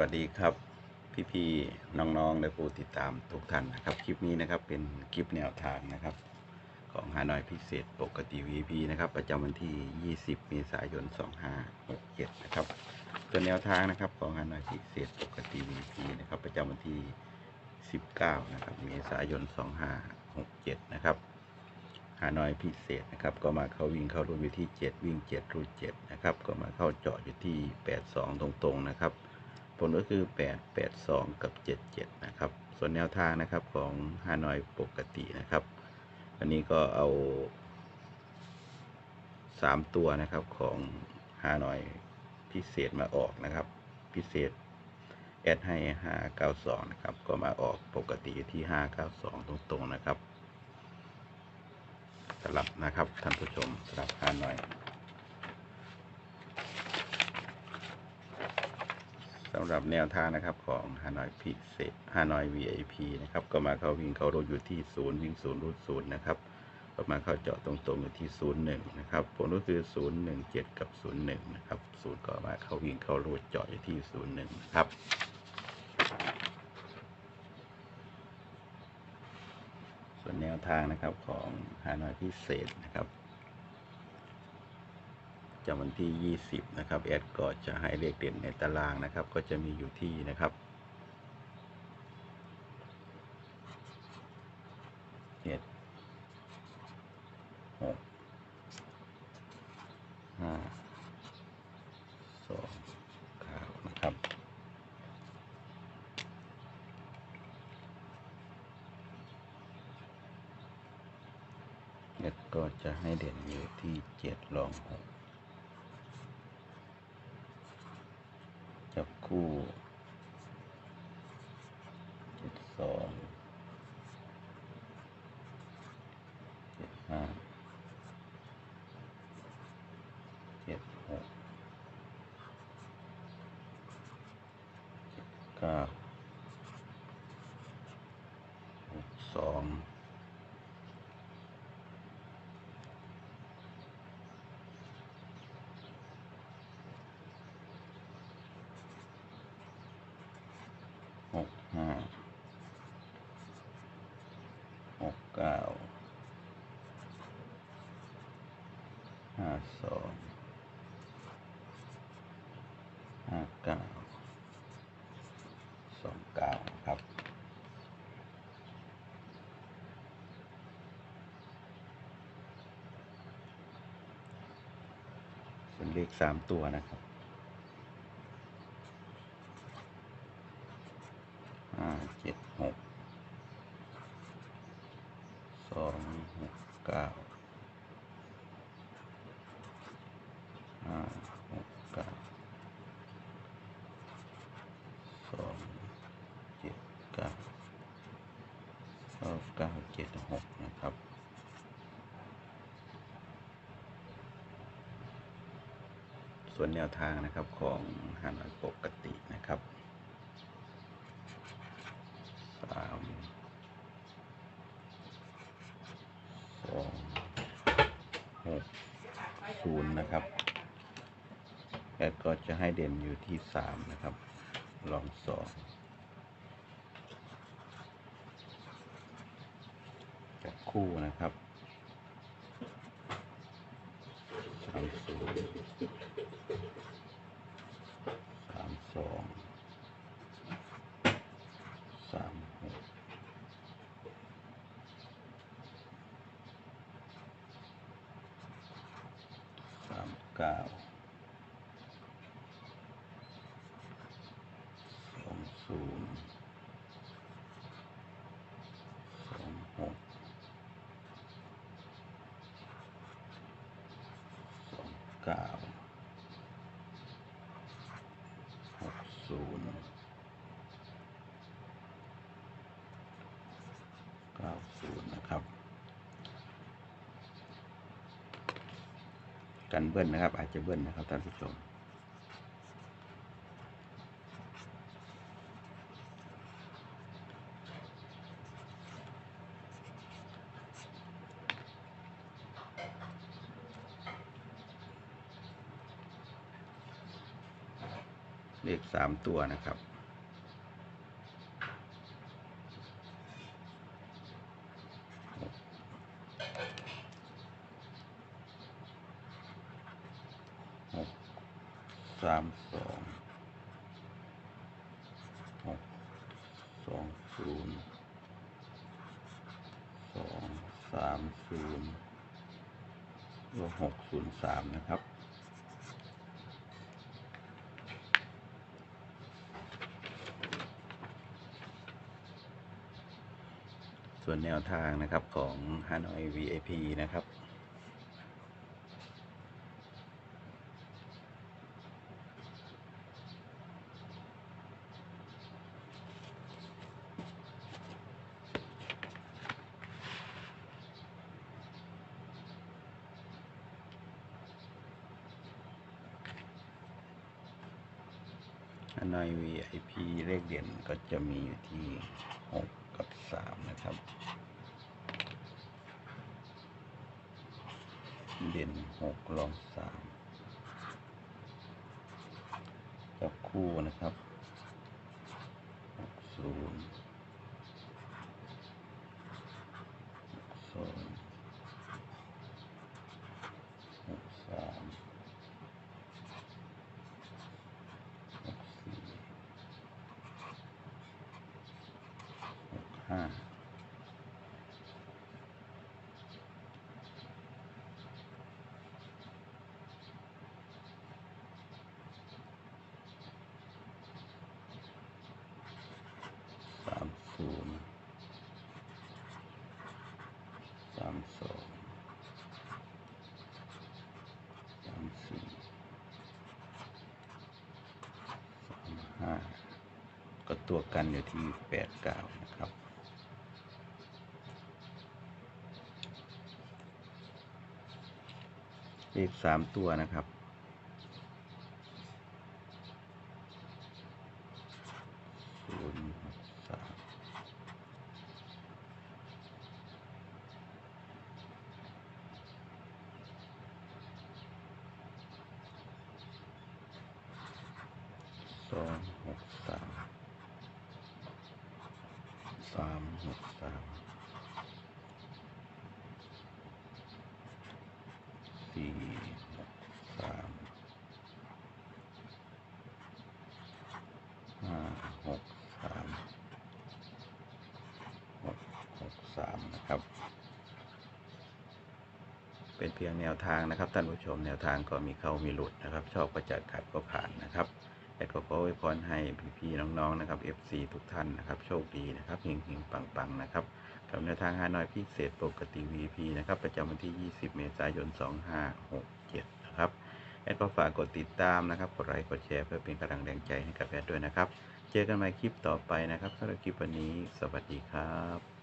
วัสดีครับ พี่ๆน้องๆและผู้ติดตามทุกท่านนะครับ คลิปนี้นะครับเป็นคลิปแนวทางนะครับ ของฮานอยพิเศษปกติ VP นะครับ ประจำวันที่ 20 เมษายน 2567 นะครับส่วนแนวทางนะครับของฮานอยพิเศษปกติ VP นะครับ ประจำวันที่ 19 นะครับ เมษายน 2567 นะครับฮานอยพิเศษนะครับ ก็มาเข้าวิ่งเข้ารุ่นอยู่ที่ 7 วิ่ง 7 รูด7นะครับ ก็มาเข้าเจาะอยู่ที่ 82 ตรงๆนะครับ ผลก็คือ 8 8 2 กับ 7 7 นะครับ ส่วนแนวทางนะครับของฮานอยปกตินะครับ อันนี้ก็เอา 3 ตัวนะครับของฮานอยพิเศษมาออกนะครับ พิเศษแอดให้ 592 นะครับ ก็มาออกปกติที่ 592 ตรงๆนะครับสำหรับนะครับท่านผู้ชมสำหรับฮานอย สำหรับแนวทางนะครับของฮานอยพิเศษฮานอย VIP นะครับก็มาเข้าวิ่งเข้ารูดอยู่ที่ศูนย์วิ่งศูนย์รูดศูนย์นะครับก็มาเข้าเจาะตรงๆอยู่ที่ศูนย์หนึ่งนะครับผลก็คือศูนย์หนึ่งเจ็ดกับศูนย์หนึ่งนะครับศูนย์ก็มาเข้าวิ่งเข้ารูดเจาะอยู่ที่ศูนย์หนึ่งนะครับส่วนแนวทางนะครับของฮานอยพิเศษนะครับ จำวันที่ 20 นะครับ แอดก็จะให้เลขเด่นในตารางนะครับ ก็จะมีอยู่ที่นะครับเจ็ดหกห้าสองเก้านะครับ แอดก็จะให้เด่นอยู่ที่เจ็ดรองหก จับคู่เจ็ดสองเจ็ดห้าเจ็ดหกเจ็ดเก้าหกสอง หกห้าหกเก้าห้าสองห้าเก้าสองเก้าครับส่วนเลขสามตัวนะครับ ห้าเจ็ดหกส องหกเก้าห้าหกเก้าสองเจ็ดเก้าเก้าเก้าเจ็ดหกนะครับส่วนแนวทางนะครับของฮานปกตินะครับสามสองหก ศูนย์นะครับแอดก็จะให้เด่นอยู่ที่สามนะครับ ลองสองจับคู่นะครับสามศูนย์สามสอง สามหกสาม เก้าสองศูนย์สองหกสองเก้าหกศูนย์ เก้าศูนย์นะครับ กันเบิ้ลนะครับ อาจจะเบิ้ลนะครับท่านผู้ชมเลขสามตัวนะครับ หกสามสองหก สองศูนย์สองสามศูนย์รวหกศูนย์สามนะครับส่วนแนวทางนะครับของฮานอย VIP นะครับ นายวีไอพีเลขเด่นก็จะมีอยู่ที่หกกับสามนะครับ เด่นห6ลอง 3 จับคู่นะครับ 60 หกห้าสามศูนย์สามสองสามสี่สามห้าก็ตัวกันอยู่ที่แปดเก้านะครับ เลขสามตัวนะครับศูนย์หกสามสองหกสามสามหกสามสี่หกสามห้าหกสามหกหกสามนะครับ เป็นเพียงแนวทางนะครับท่านผู้ชมแนวทางก็มีเข้ามีหลุดนะครับ ชอบประจัดขัดก็ผ่านนะครับแต่ก็ขออวยพรให้พี่ๆน้องๆนะครับ FC ทุกท่านนะครับ โชคดีนะครับเฮงๆปังๆนะครับกับแนวทางฮานอยพิเศษปกติ VP นะครับ ประจำวันที่ 20 เมษายน 2567 นะครับแอดก็ฝากกดติดตามนะครับ กดไลค์กดแชร์เพื่อเป็นกำลังแรงใจให้กับแอดด้วยนะครับ เจอกันใหม่คลิปต่อไปนะครับสำหรับคลิปวันนี้ สวัสดีครับ